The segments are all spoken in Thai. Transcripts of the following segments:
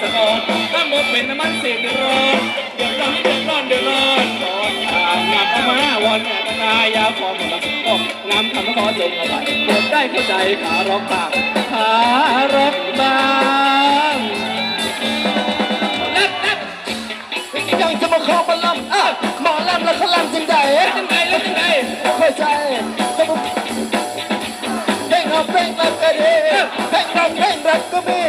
สะออนถ้าหมดเป็นน้ำมันเสียเดือดร้อนเดือดร้อนเดือดร้อนเดือดร้อนขอทางงานเอามาวอนแม่ตนายาขอมดละก็งามคำขอจงเอาไว้โปรดได้เข้าใจขาร้องต่างขาร้องบางนัดนัดยังจะมาขอมาลำอะหมอลำแล้วเขาลำจริงใจจังไงแล้วจังไงเข้าใจเพลงเราเพลงรักก็ดีเพลงเราเพลงรักก็มี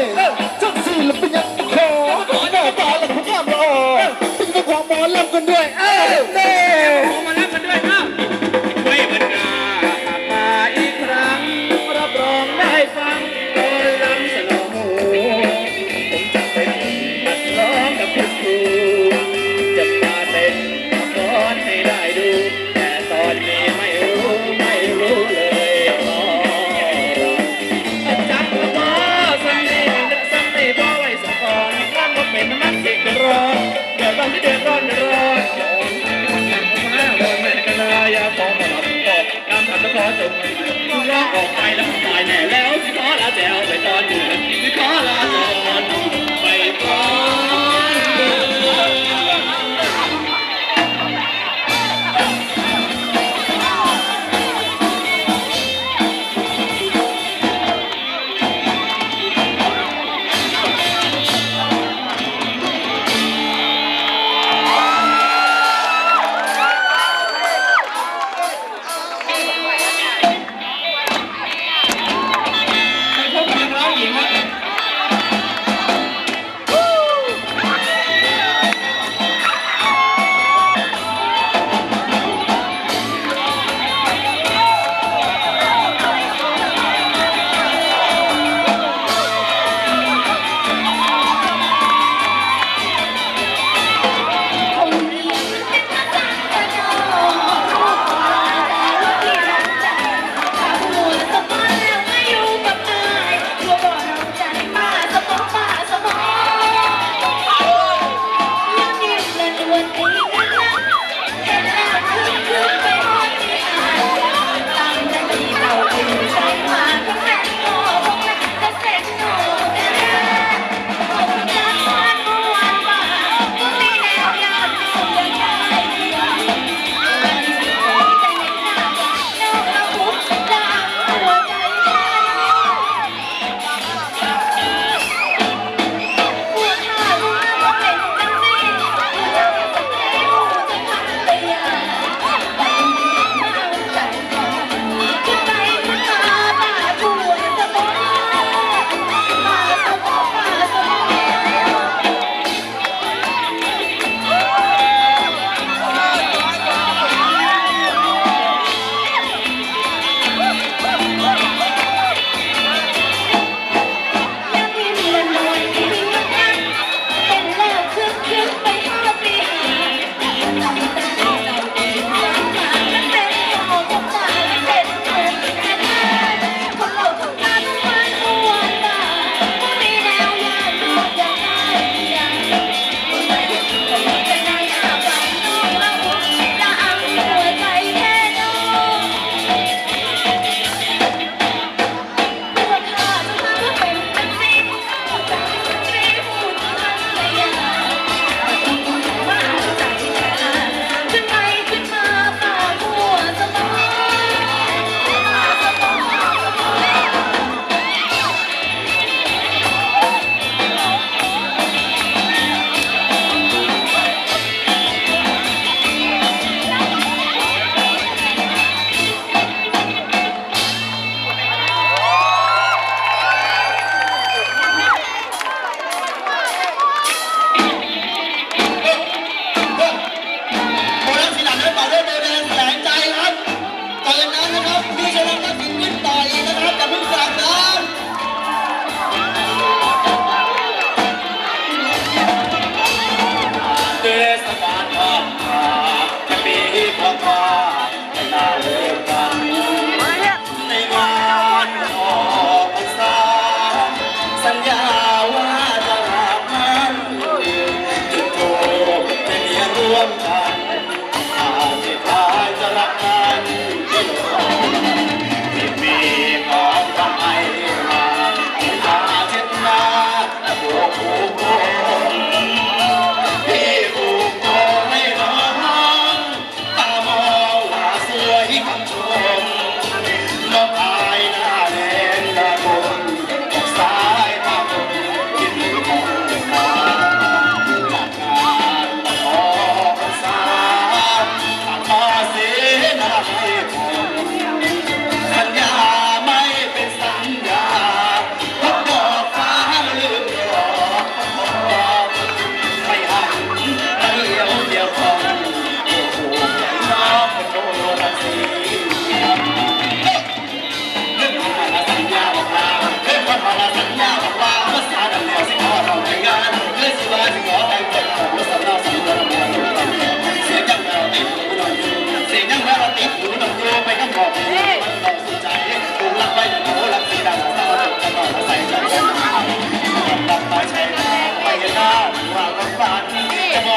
ขอลาแจวไปตอนอยู่สิขอ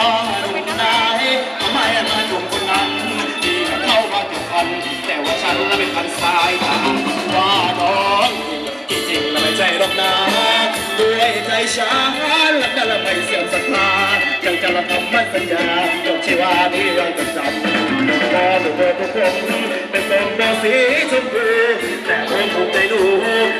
จะมองดูนายทำไมมาจุ่มคนนั้นที่เข้ามาถึงพัน แต่ว่าฉันน่ะเป็นพันสายตาว่าน้องจริงแล้วไม่ใช่หรอกนะด้วยใจฉันและนั่นละไม่เสื่อมศรัทธา ยังจะละทำมั่นสัญญาจบชีวานี้ยังจดจำก็ดูเบอร์ทุกคนเป็นทรงโบสีชมพูแต่ผมถูกใจดู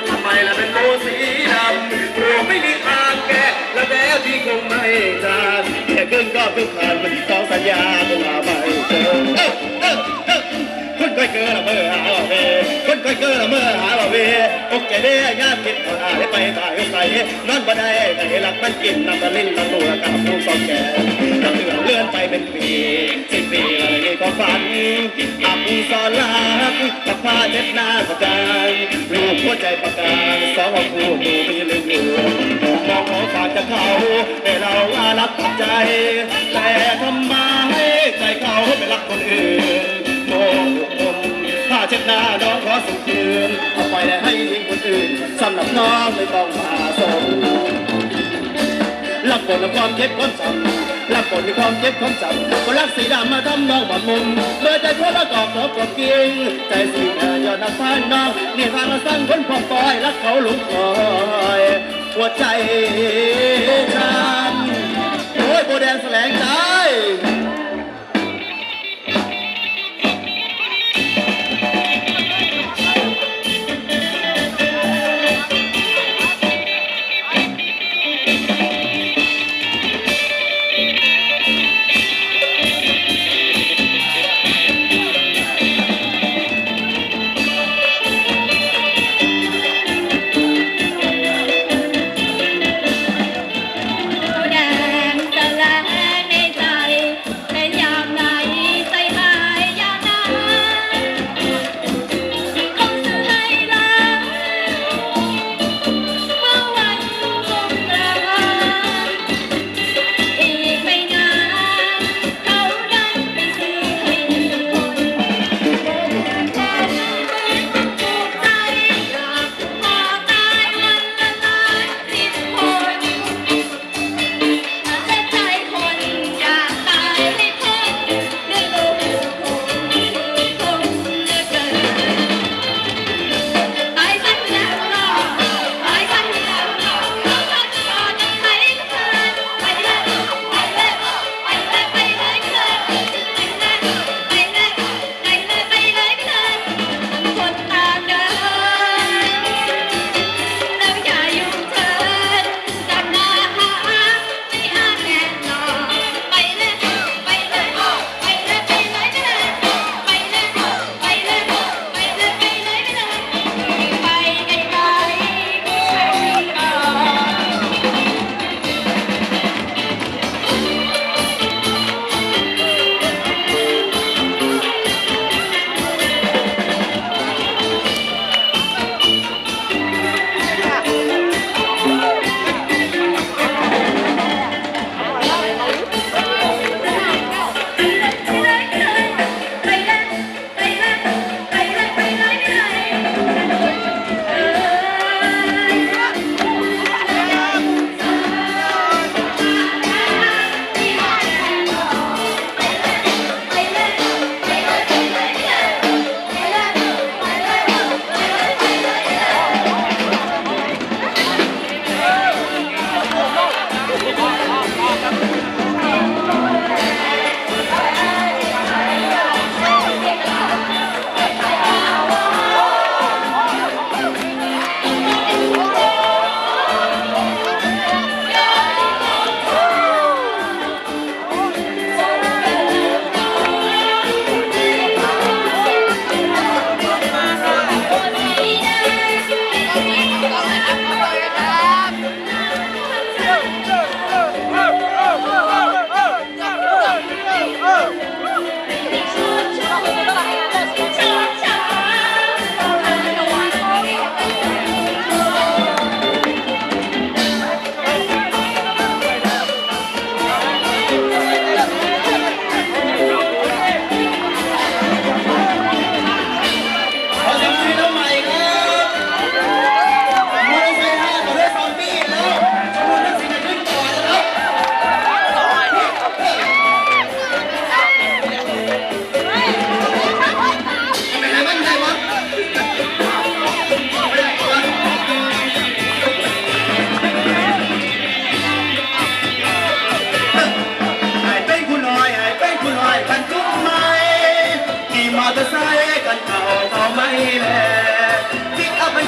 ทำไมล่ะเป็นโบสีดำกลัวไม่มีทางแก้และแล้วที่คงไม่จานแค่ครึ่งก็ครึ่งผ่านมันต้องสัญญาต้องลาไปเจอ เอ้อเอ้อเอ้อคนก้อยเกินละเมื่อหาว่าเวคนก้อยเกินละเมื่อหาว่าเวโอเคเด้งานกินเอาได้ไปตายใส่นอนบ่ได้แต่หลักมันกินน้ำตะลิ้นน้ำตัวกับผู้สองแก่น้ำเลือเลื่อนไปเป็นปีสิบปีอะไรนี่ก็ฝันอับสอนรักกับผ้าเช็ดหน้าประการลูกหัวใจประการสองคู่ดูมีลืมอยู่มองขอฝากจากเขาแต่เราอารักใจ แต่ทำไมใจเขาไปรักคนอื่น คนผ้าเช็ดหน้าน้องขอสุขคืนเอาไปได้ให้ยิงคนอื่นสำหรับน้องไม่ต้องมาสนรับบทในความเจ็บความจำรับบทในความเจ็บความจำก็รักสีดำมาทำน้องบาดมุมเมื่อใจพบแล้วกอกนบกบกินใจสีแดงยอดนักพานน้องนี่ทางละสั้นคนพองปอยรักเขาหลงคอยหัวใจ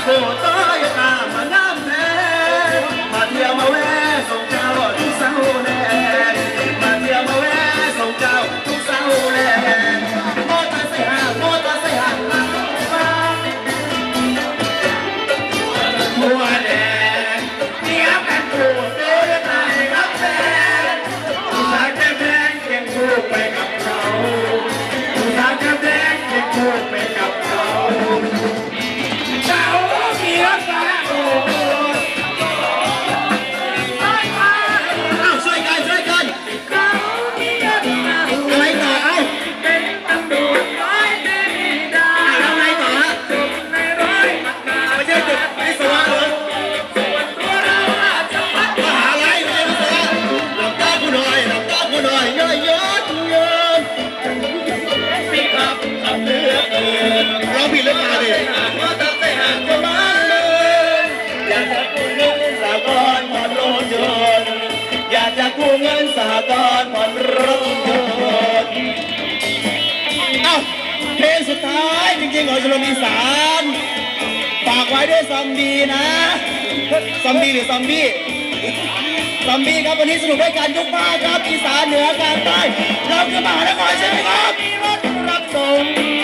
可我在ู้เงินสหกรผ่อนรถยนต์เอาเพลงสุดท้ายจริงๆของชลมีสารฝากไว้ด้วยซอมบีนะซอมบีหรือซอมบี้ซอมบี้ครับวันนี้สนุกด้วยกันยกบ้าครับอีสานเหนือกลางใต้เราคือมหานครใช่ไหมครับมีรถรับส่ง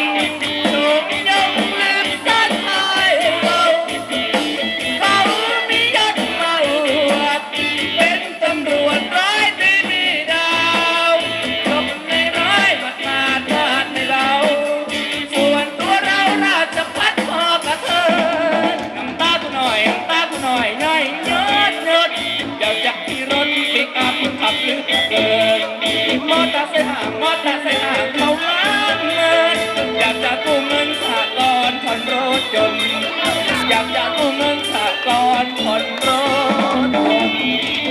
จน อยากจะกู้เงินสากรผ่อนรถ